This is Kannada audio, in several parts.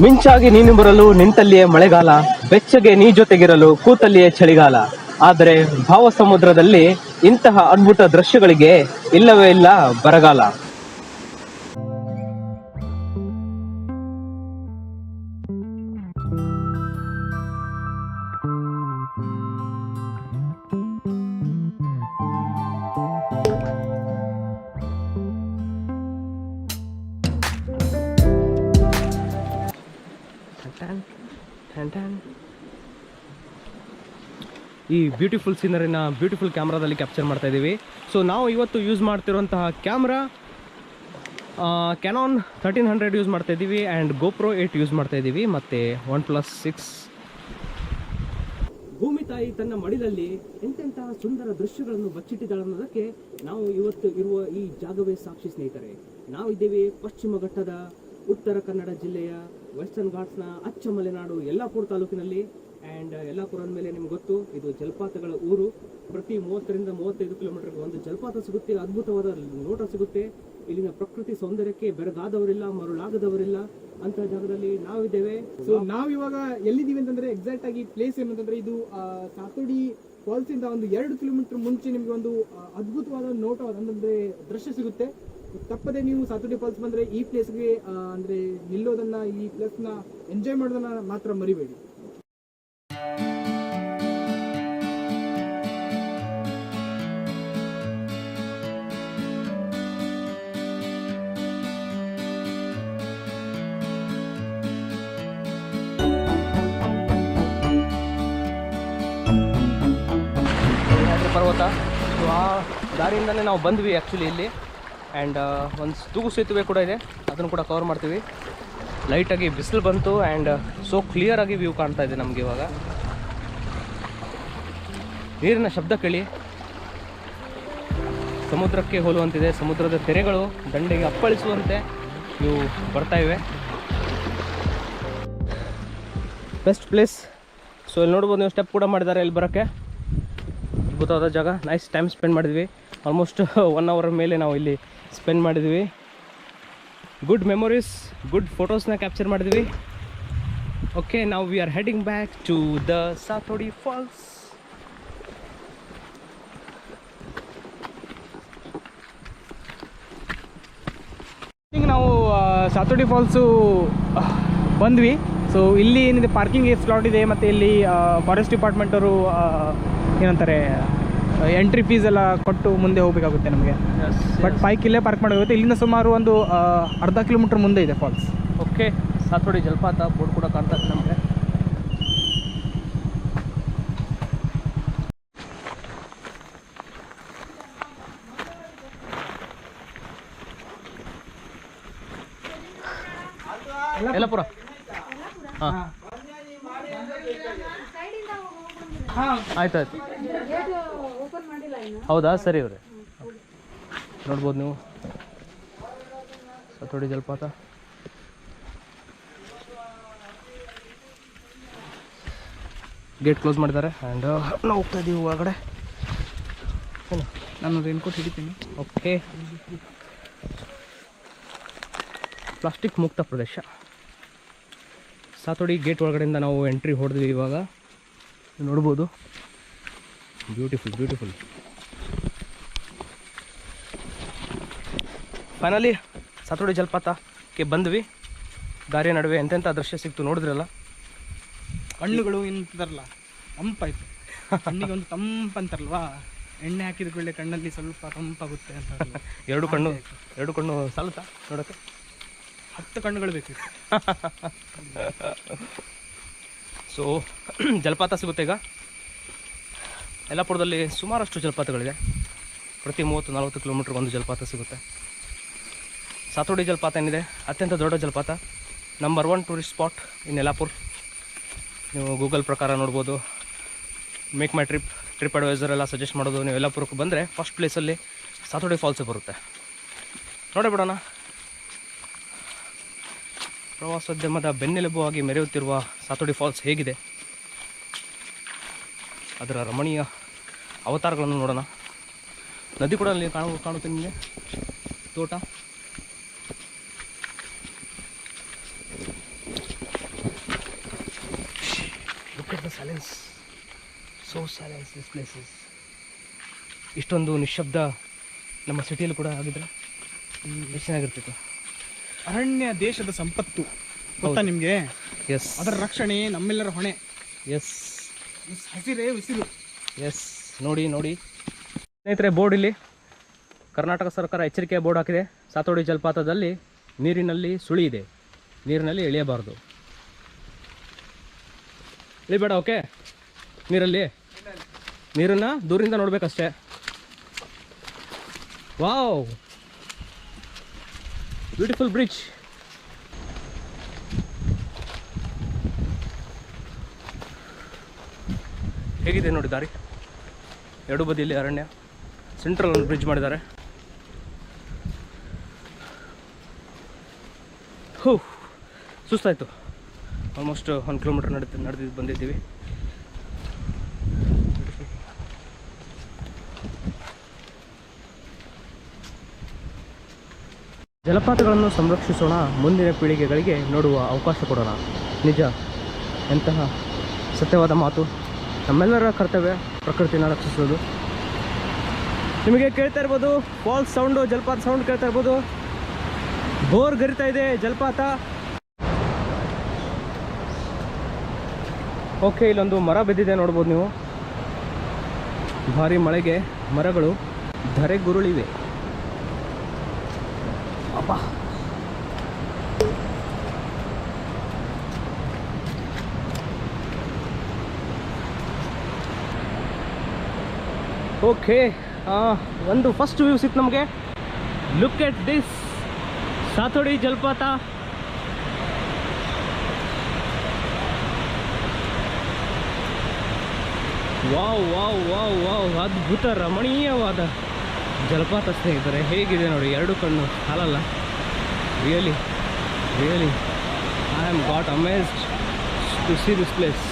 ಮಿಂಚಾಗಿ ನೀನು ಬರಲು ನಿಂತಲ್ಲಿಯೇ ಮಳೆಗಾಲ, ಬೆಚ್ಚಗೆ ನೀ ಜೊತೆಗಿರಲು ಕೂತಲ್ಲಿಯೇ ಚಳಿಗಾಲ. ಆದರೆ ಭಾವ ಸಮುದ್ರದಲ್ಲಿ ಇಂತಹ ಅದ್ಭುತ ದೃಶ್ಯಗಳಿಗೆ ಇಲ್ಲವೇ ಇಲ್ಲ ಬರಗಾಲ. ಈ ಬ್ಯೂಟಿಫುಲ್ ಸೀನರಿನ ಬ್ಯೂಟಿಫುಲ್ ಕ್ಯಾಮ್ರಾದಲ್ಲಿ ಕ್ಯಾಪ್ಚರ್ ಮಾಡ್ತಾ ಇದ್ದೀವಿ ಸೊ ನಾವು ಇವತ್ತು use ಮಾಡ್ತಿರುವಂತಹ camera Canon thirteen hundred use ಮಾಡ್ತಾ ಇದ್ದೀವಿ ಆ್ಯಂಡ್ ಗೋಪ್ರೋ ಏಟ್ ಯೂಸ್ ಮಾಡ್ತಾ ಇದ್ದೀವಿ ಮತ್ತು ಒನ್ ಪ್ಲಸ್ ಸಿಕ್ಸ್ ಭೂಮಿ ತಾಯಿ ತನ್ನ ಮಡಿಲಲ್ಲಿ ಎಂತೆಂತಹ ಸುಂದರ ದೃಶ್ಯಗಳನ್ನು ಬಚ್ಚಿಟ್ಟಿದ್ದಾಳೆ ಅನ್ನೋದಕ್ಕೆ ನಾವು ಇವತ್ತು ಇರುವ ಈ ಜಾಗವೇ ಸಾಕ್ಷಿ ಸ್ನೇಹಿತರೆ. ನಾವಿದ್ದೇವೆ ಪಶ್ಚಿಮ ಘಟ್ಟದ ಉತ್ತರ ಕನ್ನಡ ಜಿಲ್ಲೆಯ ವೆಸ್ಟರ್ನ್ ಘಾಟ್ಸ್ನ ಅಚ್ಚ ಮಲೆನಾಡು ಯಲ್ಲಾಪುರ ತಾಲೂಕಿನಲ್ಲಿ. ಆ್ಯಂಡ್ ಯಲ್ಲಾಪುರ ಅಂದಮೇಲೆ ನಿಮ್ಗೆ ಗೊತ್ತು, ಇದು ಜಲಪಾತಗಳ ಊರು. ಪ್ರತಿ ಮೂವತ್ತರಿಂದ ಮೂವತ್ತೈದು ಕಿಲೋಮೀಟರ್ಗೆ ಒಂದು ಜಲಪಾತ ಸಿಗುತ್ತೆ, ಅದ್ಭುತವಾದ ನೋಟ ಸಿಗುತ್ತೆ. ಇಲ್ಲಿನ ಪ್ರಕೃತಿ ಸೌಂದರ್ಯಕ್ಕೆ ಬೆರಗಾದವರಿಲ್ಲ, ಮರುಳಾಗದವರಿಲ್ಲ ಅಂತ ಜಾಗದಲ್ಲಿ ನಾವಿದ್ದೇವೆ. ಸೊ ನಾವಿವಾಗ ಎಲ್ಲಿದ್ದೀವಿ ಅಂತಂದ್ರೆ ಎಕ್ಸಾಕ್ಟ್ ಆಗಿ ಪ್ಲೇಸ್ ಏನಂತಂದ್ರೆ ಇದು ಸಾತುಡಿ ಫಾಲ್ಸ್ ಇಂದ ಒಂದು ಎರಡು ಕಿಲೋಮೀಟರ್ ಮುಂಚೆ ನಿಮ್ಗೆ ಒಂದು ಅದ್ಭುತವಾದ ನೋಟ ಅಂತಂದ್ರೆ ದೃಶ್ಯ ಸಿಗುತ್ತೆ. ತಪ್ಪದೆ ನೀವು ಸಾತೋಡಿ ಫಾಲ್ಸ್ ಬಂದ್ರೆ ಈ ಪ್ಲೇಸ್ಗೆ ಅಂದ್ರೆ ನಿಲ್ಲೋದನ್ನ, ಈ ಪ್ಲೇಸ್ನ ಎಂಜಾಯ್ ಮಾಡೋದನ್ನ ಮಾತ್ರ ಮರಿಬೇಡಿ. ಪರ್ವತ ಸೊ ಆ ದಾರಿಯಿಂದಲೇ ನಾವು ಬಂದ್ವಿ ಆ್ಯಕ್ಚುಲಿ ಇಲ್ಲಿ. ಆ್ಯಂಡ್ ಒಂದು ತೂಗು ಸೇತುವೆ ಕೂಡ ಇದೆ. ಅದನ್ನು ಕೂಡ ಕವರ್ ಮಾಡ್ತೀವಿ. ಲೈಟಾಗಿ ಬಿಸಿಲು ಬಂತು ಆ್ಯಂಡ್ ಸೋ ಕ್ಲಿಯರಾಗಿ ವ್ಯೂ ಕಾಣ್ತಾ ಇದೆ ನಮಗೆ ಇವಾಗ. ನೀರಿನ ಶಬ್ದ ಕೇಳಿ. ಸಮುದ್ರಕ್ಕೆ ಹೋಲುವಂತಿದೆ. ಸಮುದ್ರದ ತೆರೆಗಳು ದಂಡೆಗೆ ಅಪ್ಪಳಿಸುವಂತೆ ಇವು ಬರ್ತಾ ಇವೆ. ಬೆಸ್ಟ್ ಪ್ಲೇಸ್ ಸೊ ಇಲ್ಲಿ ನೋಡ್ಬೋದು ನೀವು ಸ್ಟೆಪ್ ಕೂಡ ಮಾಡಿದ್ದಾರೆ ಇಲ್ಲಿ ಬರೋಕ್ಕೆ. ಅದ್ಭುತವಾದ ಜಾಗ. ನೈಸ್ ಟೈಮ್ ಸ್ಪೆಂಡ್ ಮಾಡಿದ್ವಿ. ಆಲ್ಮೋಸ್ಟ್ ಒನ್ ಅವರ್ ಮೇಲೆ ನಾವು ಇಲ್ಲಿ ಸ್ಪೆಂಡ್ ಮಾಡಿದ್ವಿ. ಗುಡ್ ಮೆಮೊರೀಸ್ ಗುಡ್ ಫೋಟೋಸ್ನ ಕ್ಯಾಪ್ಚರ್ ಮಾಡಿದ್ವಿ. ಓಕೆ ನಾವು we are heading back to the Sathodi falls ನಾವು ಸಾತೋಡಿ ಫಾಲ್ಸು ಬಂದ್ವಿ. ಸೊ ಇಲ್ಲಿ ಏನಿದೆ ಪಾರ್ಕಿಂಗ್ ಸ್ಲಾಟ್ ಇದೆ, ಮತ್ತು ಇಲ್ಲಿ ಫಾರೆಸ್ಟ್ ಡಿಪಾರ್ಟ್ಮೆಂಟವರು ಏನಂತಾರೆ ಎಂಟ್ರಿ ಫೀಸ್ ಎಲ್ಲ ಕೊಟ್ಟು ಮುಂದೆ ಹೋಗಬೇಕಾಗುತ್ತೆ ನಮಗೆ. ಬಟ್ ಬೈಕ್ ಇಲ್ಲೇ ಪಾರ್ಕ್ ಮಾಡಬೇಕಾಗುತ್ತೆ ಇಲ್ಲಿಂದ ಸುಮಾರು ಒಂದು ಅರ್ಧ ಕಿಲೋಮೀಟರ್ ಮುಂದೆ ಇದೆ ಫಾಲ್ಸ್ ಓಕೆ ಸಾತೋಡಿ ಜಲಪಾತ ಬೋರ್ಡ್ ಕೂಡ ಕಾಣ್ತಾ ಇದೆ ನಮಗೆ. ಯಲ್ಲಾಪುರ? ಹಾಂ. ಆಯ್ತು ಆಯ್ತು ಹೌದಾ? ಸರಿ ಇವ್ರೆ ನೋಡ್ಬೋದು ನೀವು. ಸತೋಡಿ ಜಲಪಾತ. ಗೇಟ್ ಕ್ಲೋಸ್ ಮಾಡಿದ್ದಾರೆ ಆ್ಯಂಡ್ ನಾವು ಹೋಗ್ತಾ ಇದ್ದೀವಿ ಒಳಗಡೆ. ಏನು? ನಾನು ರೇನ್ಕೋಟ್ ಹಿಡಿತೀನಿ. ಓಕೆ. ಪ್ಲಾಸ್ಟಿಕ್ ಮುಕ್ತ ಪ್ರದೇಶ. ಸಾತೋಡಿ ಗೇಟ್ ಒಳಗಡೆಯಿಂದ ನಾವು ಎಂಟ್ರಿ ಹೊಡೆದ್ವಿ ಇವಾಗ. ನೋಡ್ಬೋದು. ಬ್ಯೂಟಿಫುಲ್ ಬ್ಯೂಟಿಫುಲ್ ಫೈನಲಿ ಸಾತೋಡಿ ಜಲಪಾತಕ್ಕೆ ಬಂದ್ವಿ. ದಾರಿಯ ನಡುವೆ ಎಂತೆಂಥ ದೃಶ್ಯ ಸಿಕ್ತು ನೋಡಿದ್ರಲ್ಲ? ಕಣ್ಣುಗಳು ಎಂತಾರಲ್ಲ ತಂಪಾಯ್ತು. ಕಣ್ಣಿಗೆ ಒಂದು ತಂಪಂತಾರಲ್ವಾ ಎಣ್ಣೆ ಹಾಕಿದ ಕೂಡಲೇ ಕಣ್ಣಲ್ಲಿ ಸ್ವಲ್ಪ ತಂಪಾಗುತ್ತೆ ಅಂತ ಎರಡು ಕಣ್ಣು ಎರಡು ಕಣ್ಣು ಸಾಲುತ್ತಾ ನೋಡೋಕ್ಕೆ ಹತ್ತು ಕಣ್ಣುಗಳು ಬೇಕು ಸೊ ಜಲಪಾತ ಸಿಗುತ್ತೆ ಈಗ. ಯಲ್ಲಾಪುರದಲ್ಲಿ ಸುಮಾರಷ್ಟು ಜಲಪಾತಗಳಿದೆ. ಪ್ರತಿ ಮೂವತ್ತು ನಲವತ್ತು ಕಿಲೋಮೀಟ್ರ್ ಒಂದು ಜಲಪಾತ ಸಿಗುತ್ತೆ. ಸಾತೋಡಿ ಜಲಪಾತ ಏನಿದೆ? ಅತ್ಯಂತ ದೊಡ್ಡ ಜಲಪಾತ. Number one tourist spot in Yellapur ನೀವು ಗೂಗಲ್ ಪ್ರಕಾರ ನೋಡ್ಬೋದು. Make my trip trip advisor ಎಲ್ಲ ಸಜೆಸ್ಟ್ ಮಾಡೋದು. ನೀವು ಯಲ್ಲಾಪುರಕ್ಕೆ ಬಂದರೆ ಫಸ್ಟ್ ಪ್ಲೇಸಲ್ಲಿ ಸಾತೋಡಿ ಫಾಲ್ಸ್ ಬರುತ್ತೆ. ನೋಡೇ ಬಿಡೋಣ. ಬೆನ್ನೆಲುಬು ಆಗಿ ಮೆರೆಯುತ್ತಿರುವ ಸಾತೋಡಿ ಫಾಲ್ಸ್ ಹೇಗಿದೆ? ಅದರ ರಮಣೀಯ ಅವತಾರಗಳನ್ನು ನೋಡೋಣ. ನದಿ ಕೂಡ ಅಲ್ಲಿ ಕಾಣು, ಕಾಣುತ್ತೆ ನಿಮಗೆ? ತೋಟ look at the silence so silence this places ಇಷ್ಟೊಂದು ನಿಶಬ್ದ ನಮ್ಮ ಸಿಟಿಯಲ್ಲಿ ಕೂಡ ಆಗಿದ್ರೆ ಎಷ್ಟು ಚೆನ್ನಾಗಿರ್ತಿತ್ತು. ಅರಣ್ಯ ದೇಶದ ಸಂಪತ್ತು ಗೊತ್ತಾ. ನಿಮಗೆ? ಎಸ್ ಅದರ ರಕ್ಷಣೆ ನಮ್ಮೆಲ್ಲರ ಹೊಣೆ. ಎಸ್ ಹಸಿರೇ ಉಸಿರು. ಎಸ್ ನೋಡಿ ನೋಡಿ. ಸ್ನೇಹಿತರೆ ಬೋರ್ಡ್ ಇಲ್ಲಿ. ಕರ್ನಾಟಕ ಸರ್ಕಾರ ಎಚ್ಚರಿಕೆಯ ಬೋರ್ಡ್ ಹಾಕಿದೆ. ಸಾತೋಡಿ ಜಲಪಾತದಲ್ಲಿ ನೀರಿನಲ್ಲಿ ಸುಳಿ ಇದೆ ನೀರಿನಲ್ಲಿ ಇಳಿಯಬಾರದು ಇಳಿಬೇಡ ಓಕೆ ನೀರಲ್ಲಿ. ನೀರನ್ನು ದೂರಿಂದ ನೋಡಬೇಕಷ್ಟೇ. ವಾವ್. ಬ್ಯೂಟಿಫುಲ್ ಬ್ರಿಡ್ಜ್ ಹೇಗಿದೆ ನೋಡಿ ದಾರಿ? ಎರಡು ಬದಿಯಲ್ಲಿ ಅರಣ್ಯ ಸೆಂಟ್ರಲ್ ಒಂದು ಬ್ರಿಡ್ಜ್ ಮಾಡಿದ್ದಾರೆ. ಹೂ, ಸುಸ್ತಾಯಿತು. ಆಲ್ಮೋಸ್ಟ್ ಒಂದು ಕಿಲೋಮೀಟರ್ ನಡೆದು ನಡೆದಿದ್ದು ಬಂದಿದ್ದೀವಿ. ಜಲಪಾತಗಳನ್ನು ಸಂರಕ್ಷಿಸೋಣ, ಮುಂದಿನ ಪೀಳಿಗೆಗಳಿಗೆ ನೋಡುವ ಅವಕಾಶ ಕೊಡೋಣ. ನಿಜ, ಎಂತಹ ಸತ್ಯವಾದ ಮಾತು. ನಮ್ಮೆಲ್ಲರ ಕರ್ತವ್ಯ ಪ್ರಕೃತಿನ ರಕ್ಷಿಸೋದು ನಿಮಗೆ ಕೇಳ್ತಾ ಇರ್ಬೋದು, ಫಾಲ್ಸ್ ಸೌಂಡು, ಜಲಪಾತ ಸೌಂಡ್ ಕೇಳ್ತಾ ಇರ್ಬೋದು. ಬೋರ್ ಗರಿತಾ ಇದೆ, ಜಲಪಾತ. ಓಕೆ, ಇಲ್ಲೊಂದು ಮರ ಬಿದ್ದಿದೆ, ನೋಡ್ಬೋದು ನೀವು. ಭಾರಿ ಮಳೆಗೆ ಮರಗಳು ಧರೆಗುರುಳಿವೆ. ಅಪ್ಪ ಓಕೆ ಒಂದು ಫಸ್ಟ್ ವ್ಯೂ ಸಿಕ್ತು ನಮಗೆ. ಲುಕ್ ಎಟ್ ದಿಸ್ ಸಾತೋಡಿ ಜಲಪಾತ. ವಾವ್ ವಾವ್ ವಾವ್ ವಾವ್, ಅದ್ಭುತ ರಮಣೀಯವಾದ ಜಲಪಾತ ಸ್ನೇಹಿತರೆ, ಹೇಗಿದೆ ನೋಡಿ, ಎರಡು ಕಣ್ಣು ಹಾಲಲ್ಲ really really I am got amazed to see this place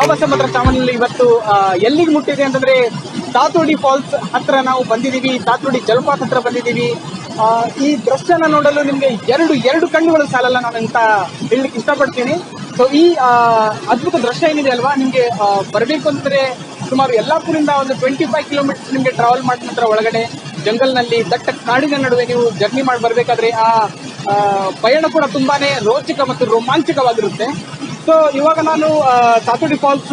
ಭಾವಸಮುದ್ರ ಚಾವಣಿಯಲ್ಲಿ ಇವತ್ತು ಎಲ್ಲಿಗೆ ಮುಟ್ಟಿದೆ ಅಂತಂದ್ರೆ ತಾತೋಡಿ ಫಾಲ್ಸ್ ಹತ್ರ ನಾವು ಬಂದಿದ್ದೀವಿ ತಾತೋಡಿ ಜಲಪಾತ ಹತ್ರ ಬಂದಿದ್ದೀವಿ. ಈ ದೃಶ್ಯನ ನೋಡಲು ನಿಮಗೆ ಎರಡು ಎರಡು ಕಣ್ಣುಗಳು ಸಾಲಲ್ಲ ನಾನು ಅಂತ ಹೇಳಲಿಕ್ಕೆ ಇಷ್ಟಪಡ್ತೀನಿ. ಸೊ ಈ ಅದ್ಭುತ ದೃಶ್ಯ ಏನಿದೆ ಅಲ್ವಾ? ನಿಮಗೆ ಬರಬೇಕು ಅಂತಂದ್ರೆ ಸುಮಾರು ಯಲ್ಲಾಪುರಿಂದ ಒಂದು ಟ್ವೆಂಟಿ ಫೈವ್ ಕಿಲೋಮೀಟರ್ಸ್ ನಿಮಗೆ ಟ್ರಾವೆಲ್ ಮಾಡಿದ ನಂತರ ಒಳಗಡೆ ಜಂಗಲ್ನಲ್ಲಿ ದಟ್ಟ ಕಾಡಿನ ನಡುವೆ ನೀವು ಜರ್ನಿ ಮಾಡಿ ಬರಬೇಕಾದ್ರೆ ಆ, ಪಯಣ ಕೂಡ ತುಂಬಾನೇ ರೋಚಕ ಮತ್ತು ರೋಮಾಂಚಕವಾಗಿರುತ್ತೆ. ಸೊ ಇವಾಗ ನಾನು ಸಾತುಡಿ ಫಾಲ್ಸ್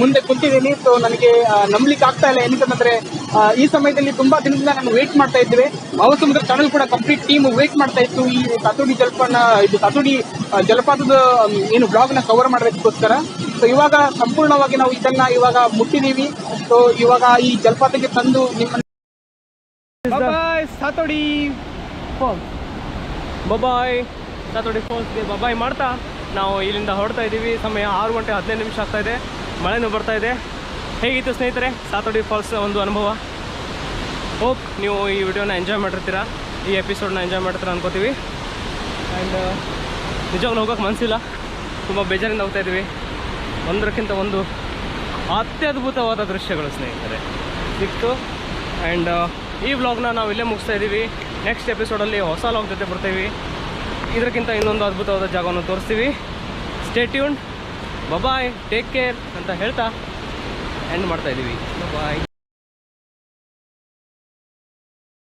ಮುಂದೆ ಕುಂತಿದ್ದೀನಿ. ಸೊ ನನಗೆ ನಂಬಲಿಕ್ಕೆ ಆಗ್ತಾ ಇಲ್ಲ. ಏನಂತಂದ್ರೆ ಈ ಸಮಯದಲ್ಲಿ ತುಂಬಾ ದಿನದಿಂದ ನಾನು ವೇಟ್ ಮಾಡ್ತಾ ಇದ್ದೇವೆ. ಭಾವಸಮುದ್ರ ಚಾನಲ್ ಕೂಡ ಕಂಪ್ಲೀಟ್ ಟೀಮ್ ವೇಟ್ ಮಾಡ್ತಾ ಇತ್ತು. ಈ ಸಾತೋಡಿ ಜಲಪಾನ, ಇದು ಸಾತೋಡಿ ಜಲಪಾತದ ಏನು ಬ್ಲಾಗ್ನ ಕವರ್ ಮಾಡೋದಕ್ಕೋಸ್ಕರ ಸೊ ಇವಾಗ ಸಂಪೂರ್ಣವಾಗಿ ನಾವು ಇದನ್ನ ಇವಾಗ ಮುಟ್ಟಿದ್ದೀವಿ. ಸೊ ಇವಾಗ ಈ ಜಲಪಾತಕ್ಕೆ ತಂದು ನಿಮ್ಮ Sathodi falls bye bye Sathodi ಫಾಲ್ಸ್ಗೆ bye bye ಮಾಡ್ತಾ. ನಾವು ಇಲ್ಲಿಂದ ಹೊರಡ್ತಾ ಇದ್ದೀವಿ. ಸಮಯ ಆರು ಗಂಟೆ ಹದಿನೈದು ನಿಮಿಷ ಆಗ್ತಾ ಇದೆ. ಮಳೆನೂ ಬರ್ತಾ ಇದೆ. ಹೇಗಿತ್ತು ಸ್ನೇಹಿತರೆ? ಸಾತೋಡಿ ಫಾಲ್ಸ್ ಒಂದು ಅನುಭವ. ಹೋಪ್ ನೀವು ಈ ವಿಡಿಯೋನ ಎಂಜಾಯ್ ಮಾಡಿರ್ತೀರಾ. ಈ ಎಪಿಸೋಡ್ನ ಎಂಜಾಯ್ ಮಾಡ್ತೀರಾ ಅನ್ಕೋತೀವಿ. ಆ್ಯಂಡ್ ನಿಜವಾಗ್ಲೂ ಹೋಗೋಕೆ ಮನಸ್ಸಿಲ್ಲ ತುಂಬ ಬೇಜಾರಿಂದ ಹೋಗ್ತಾ ಇದ್ದೀವಿ. ಒಂದರಕ್ಕಿಂತ ಒಂದು ಅತ್ಯದ್ಭುತವಾದ ದೃಶ್ಯಗಳು ಸ್ನೇಹಿತರೆ. ಸಿಕ್ತು. ಆ್ಯಂಡ್ ಈ ವ್ಲಾಗ್ನ ನಾವು ಇಲ್ಲೇ ಮುಗಿಸ್ತಾ ಇದ್ದೀವಿ. ನೆಕ್ಸ್ಟ್ ಎಪಿಸೋಡಲ್ಲಿ ಹೊಸ ವ್ಲಾಗ್ ಜೊತೆ ಬರ್ತೀವಿ. ಇದಕ್ಕಿಂತ ಇನ್ನೊಂದು ಅದ್ಭುತವಾದ ಜಾಗವನ್ನು ತೋರಿಸ್ತೀವಿ. ಸ್ಟೇಟ್ಯೂನ್ ಬಬಾಯ್ ಟೇಕ್ ಕೇರ್ ಅಂತ ಹೇಳ್ತಾ ಎಂಡ್ ಮಾಡ್ತಾ ಇದ್ದೀವಿ ಬಾಯ್